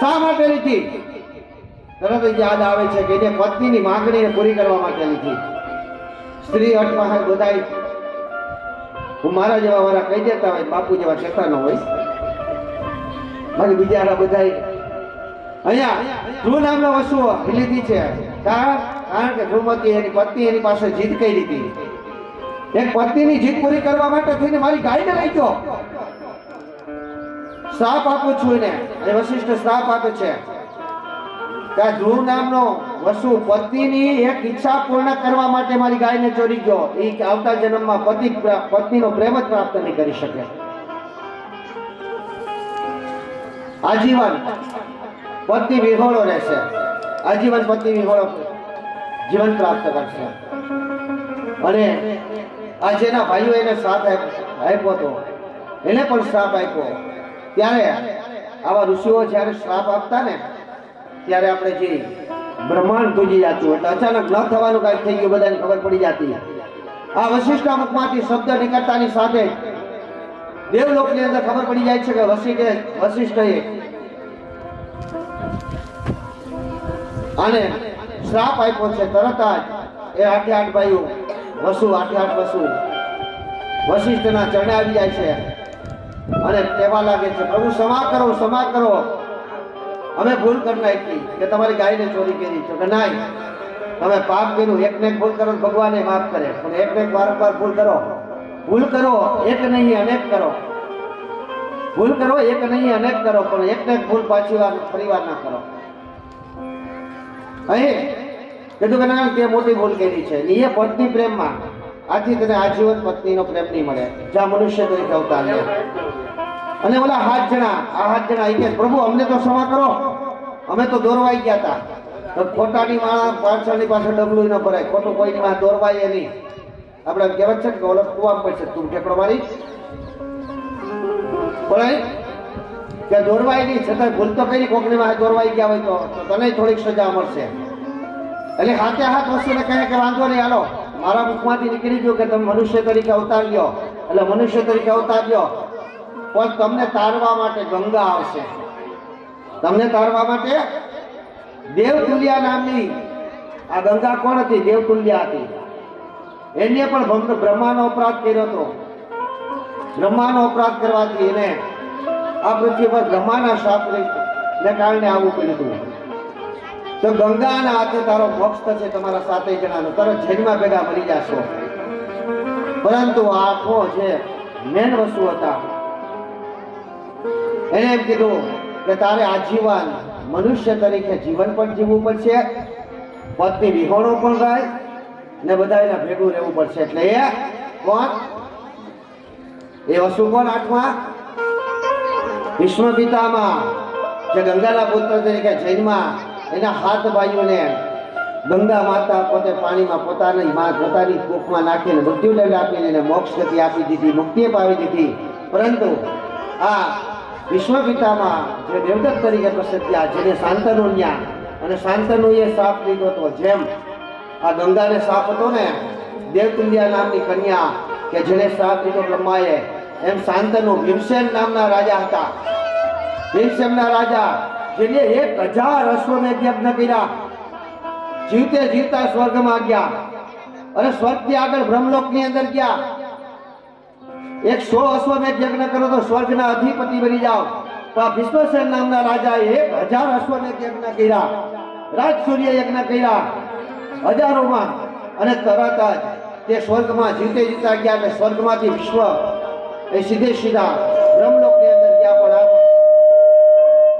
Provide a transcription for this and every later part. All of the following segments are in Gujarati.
શા માટે લીધી? તરત યાદ આવે છે કે એને પત્નીની માંગણીને પૂરી કરવા માટે લીધી. સ્ત્રી અટમાં બધા હું મારા જેવા વાળા કહી દેતા હોય, બાપુ જેવા કહેતા ન હોય. બાકી બીજા બધા અહીંયા ધ્રુવ નામનો વસ્તુઓ લીધી છે. કારણ કે ધ્રુવમતી એની પત્ની એની પાસે જીદ કરી હતી એક પત્નીની જીદ પૂરી કરવા માટે થઈને મારી ગાયને લઈ ગયો શ્રાપ આપું છું એને. એ વશિષ્ઠ શ્રાપ આપે છે. ત્યાં ધ્રુવ નામનો વસુ પત્નીની એક ઈચ્છા પૂર્ણ કરવા માટે મારી ગાયને ચોરી ગયો. એ આવતા જન્મમાં પતિ પત્નીનો પ્રેમ જ પ્રાપ્ત નહીં કરી શકે. આજીવન પતિ વિહોળો રહેશે. આજીવન પતિ વિહોળો જીવન પ્રાપ્ત કરશે. અને આ જેના ભાઈઓ એને સાથ આપ- આપ્યો હતો એને પણ શ્રાપ આપ્યો. ત્યારે આવા ઋષિઓ જ્યારે શ્રાપ આપતા ને, ત્યારે આપણે જે બ્રહ્માંડ ધૂજી જતું એટલે અચાનક ન થવાનું કાંઈક થઈ ગયું, બધાને ખબર પડી જતી. આ વશિષ્ઠ મુખમાંથી શબ્દ નીકળતાની સાથે દેવલોકની અંદર ખબર પડી જાય છે કે વશિષ્ઠ વશિષ્ઠએ અને શ્રાપ આપ્યો છે તરત જ એ આઠે આઠ ભાઈઓ વસુ, આઠે આઠ વસુ. વશિષ્ઠના ચરણે આવી જાય છે. અને કહેવા લાગે છે, પ્રભુ, ક્ષમા કરો ક્ષમા કરો. અમે ભૂલ કરી નાખી કે તમારી ગાયને ચોરી કરી. તો કે નાય, તમે પાપ કર્યું, એક ને ભૂલ કરો ભગવાન માફ કરે. પણ એક ને વારંવાર ભૂલ કરો. ભૂલ કરો, એક નહીં, અનેક કરો. ભૂલ કરો, એક નહીં, અનેક કરો. પણ એક ને એક ભૂલ પાછી વાર, ફરીવાર ના કરો. અહીં કીધું કે ના, તે મોટી ભૂલ કરી છે. એ પત્ની પ્રેમમાં. આથી તને આજીવન પત્નીનો પ્રેમ નહીં મળે. જ્યાં મનુષ્ય તરીકે અવતાર અને ઓલા હાથ જણા, આ હાથ જણા એ પ્રભુ, અમને તો ક્ષમા કરો. અમે તો દોરવાઈ ગયા હતા ખોટાની માણસ પાછળની પાછળ ડબલું ન ભરાય. ખોટું કોઈની માં દોરવાય નહીં. આપણે કહેવત છે કે ઓલો કુવા પડશે તું ઠેકડો મારી. ભરાય ત્યાં દોરવાય નહીં છતાં ભૂલ તો કરી. કોકની માં દોરવાઈ ગયા હોય તો તો તને થોડીક સજા મળશે. એટલે હાથે હાથ વસ્તુને કહે કે, વાંધો નહીં, હાલો. મારા મુખમાંથી નીકળી ગયું કે, તમે મનુષ્ય તરીકે અવતાર લ્યો. એટલે મનુષ્ય તરીકે અવતાર લ્યો. પણ તમને તારવા માટે ગંગા આવશે. તમને તારવા માટે દેવતુલ્યા નામની આ ગંગા કોણ હતી? દેવતુલ્યા હતી. એને પણ બ્રહ્માનો અપરાધ કર્યો હતો. બ્રહ્માનો અપરાધ કરવાથી એને આ પૃથ્વી પર બ્રહ્માના શાસ્ત્રને કારણે આવું કર્યું હતું. તો ગંગાના હાથે તારો મોક્ષ થશે તમારા સાતે જણાનો. તરત જન્મા ભેગા મરી જશો. પરંતુ આ આંખો છે મેન વસ્તુ હતા એને એમ કીધું કે તારે આજીવન મનુષ્ય તરીકે જીવન પણ જીવવું પડશે, પત્ની વિહોણો પણ રહે ને બધા એના ભેગું રહેવું પડશે. એટલે એ કોણ? એ વસુ કોણ આઠમા? પિતામાં જે ગંગાના પુત્ર તરીકે જૈનમાં એના હાથ ભાઈઓને ગંગા માતા પોતે પાણીમાં પોતાની માં પોતાની કોખમાં નાખીને મૃત્યુદંડ આપીને એને મોક્ષ ગતિ આપી દીધી, મુક્તિ પાવી દીધી. પરંતુ આ વિશ્વ પિતામાં જે દેવદત્ત તરીકે પ્રસિદ્ધ થયા, જેને શાંતનુ ન્યા અને શાંતનુ એ સાપ લીધો હતો. જેમ આ ગંગાને સાપ હતો ને, દેવતુલ્યા નામની કન્યા કે જેને સાપ લીધો બ્રહ્માએ, એમ શાંતનુ ભીમસેન નામના રાજા હતા. ભીમસેનના રાજા, જેને એક હજાર અશ્વમેધ યજ્ઞ કર્યા, જીવતે જીવતા સ્વર્ગમાં ગયા અને સ્વર્ગથી આગળ બ્રહ્મલોકની અંદર ગયા. એક સો અશ્વમેધ યજ્ઞ કરો તો સ્વર્ગના અધિપતિ બની જાઓ. તો આ ભીષ્મસેન નામના રાજાએ એક હજાર અશ્વમેધ યજ્ઞ કર્યા. રાજ સૂર્ય યજ્ઞ કર્યા. હજારોમાં અને તરત જ તે સ્વર્ગમાં જીતે જીતા ગયા અને સ્વર્ગમાંથી વિશ્વ એ સીધે સીધા બ્રહ્મલોકની અંદર ગયા પણ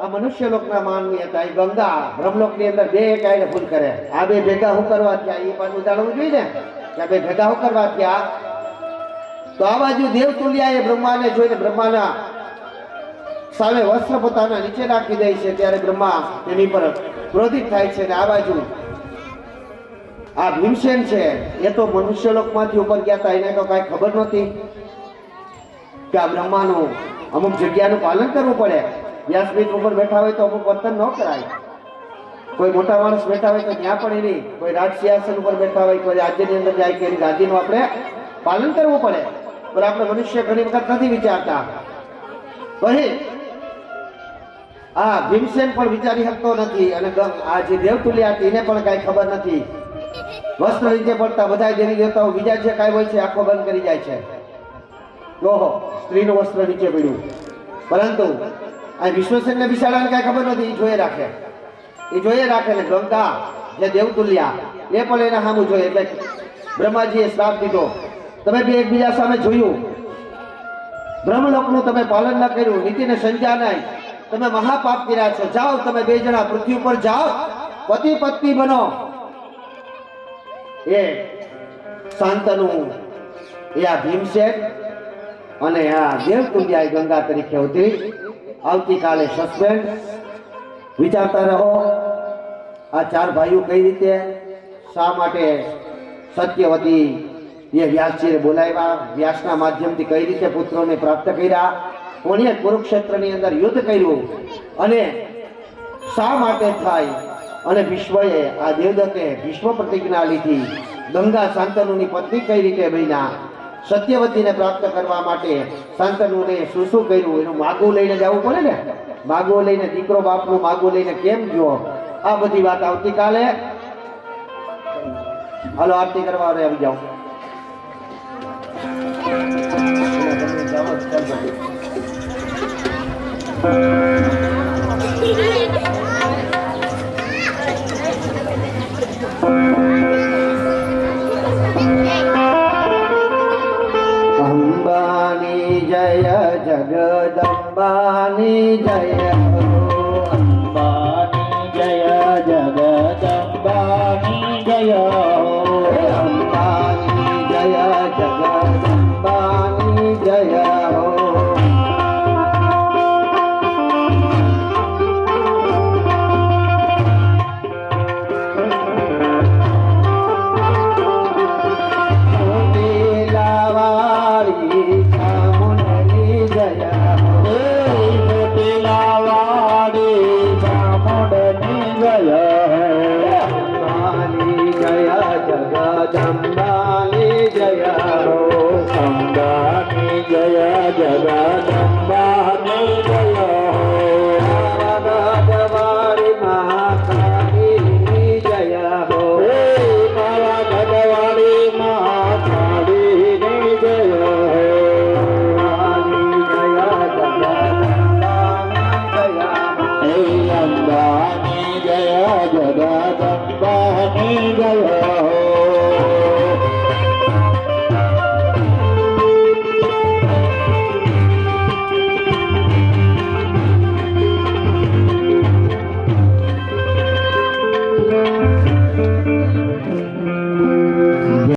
આ મનુષ્ય લોકના માનવી હતા એ ગંગા બ્રહ્મલોકની અંદર બે કાંઈ ભૂલ કરે. આ બે ભેગા હું કરવા થયા, એ પાછું જાણવું જોઈએ ને? કે બે ભેગા હું કરવા થયા? તો આ બાજુ દેવતુલ્યા એ બ્રહ્માને જોઈને બ્રહ્માના સામે વસ્ત્ર પોતાના નીચે નાખી દે છે, ત્યારે બ્રહ્મા એની પર ક્રોધિત થાય છે અને આ બાજુ આ ભીમસેન છે, એ તો મનુષ્ય લોકમાંથી ઉપર ગયા હતા એને તો કાંઈ ખબર નહોતી કે આ બ્રહ્માનું અમુક જગ્યાનું પાલન કરવું પડે. વ્યાસપીઠ ઉપર બેઠા હોય તો અમુક વર્તન ન કરાય. કોઈ મોટા માણસ બેઠા હોય તો ત્યાં પણ એની કોઈ રાજ સિંહાસન ઉપર બેઠા હોય, કોઈ રાજ્યની અંદર જાય કે એની ગાદીનું આપણે પાલન કરવું પડે. પણ આપણે મનુષ્ય ઘણી વખત નથી વિચારતા. પછી આ ભીમસેન પણ વિચારી શકતો નથી અને આ જે દેવતુલ્યા હતી એને પણ કાંઈ ખબર નથી. વસ્ત્ર નીચે પડતા બધા દેવી દેવતાઓ બીજા જે કાંઈ હોય છે, આંખો બંધ કરી જાય છે. ઓહો, સ્ત્રીનું વસ્ત્ર નીચે પડ્યું. પરંતુ આ વિશ્વસેનને બિચારાને કાંઈ ખબર નથી એ જોઈએ રાખે. એ જોઈએ રાખે ને ગંગા, જે દેવતુલ્યા, એ પણ એના સામું જોઈએ એટલે બ્રહ્માજીએ શ્રાપ દીધો. તમે બે એકબીજા સામે જોયું. બ્રહ્મલોકનું તમે પાલન ન કર્યું, નીતિને સંજા નહીં. તમે મહાપાપ કર્યા છો. જાઓ, તમે બે જણા પૃથ્વી ઉપર જાઓ. પતિ પત્ની બનો. એ શાંતનુ, એ આ ભીમસેન અને આ દેવકુંડિયા ગંગા તરીકે હતી. આવતીકાલે સસ્પેન્ડ. વિચારતા રહો, આ ચાર ભાઈઓ કઈ રીતે, શા માટે સત્યવતી એ વ્યાસજીને બોલાવ્યા, વ્યાસના માધ્યમથી કઈ રીતે પુત્રોને પ્રાપ્ત કર્યા, કોણે કુરુક્ષેત્રની અંદર યુદ્ધ કર્યું અને શા માટે થાય? અને વિશ્વએ આ દેવદત્તે વિશ્વ પ્રતિજ્ઞા લીધી, ગંગા શાંતનુની પત્ની કઈ રીતે બન્યા? સત્યવતીને પ્રાપ્ત કરવા માટે શાંતનુને શું શું કર્યું? એનું માગું લઈને જવું પડે ને? માગું લઈને દીકરો બાપનું માગું લઈને કેમ ગયો? આ બધી વાત આવતીકાલે. હાલો, આરતી કરવા આવી જાઓ. અંબાની જય જગદંબાની જય મોતીલાવાડી ચામુંડની જય અંબાની જય જગદંબાની જય હો અંબાની જય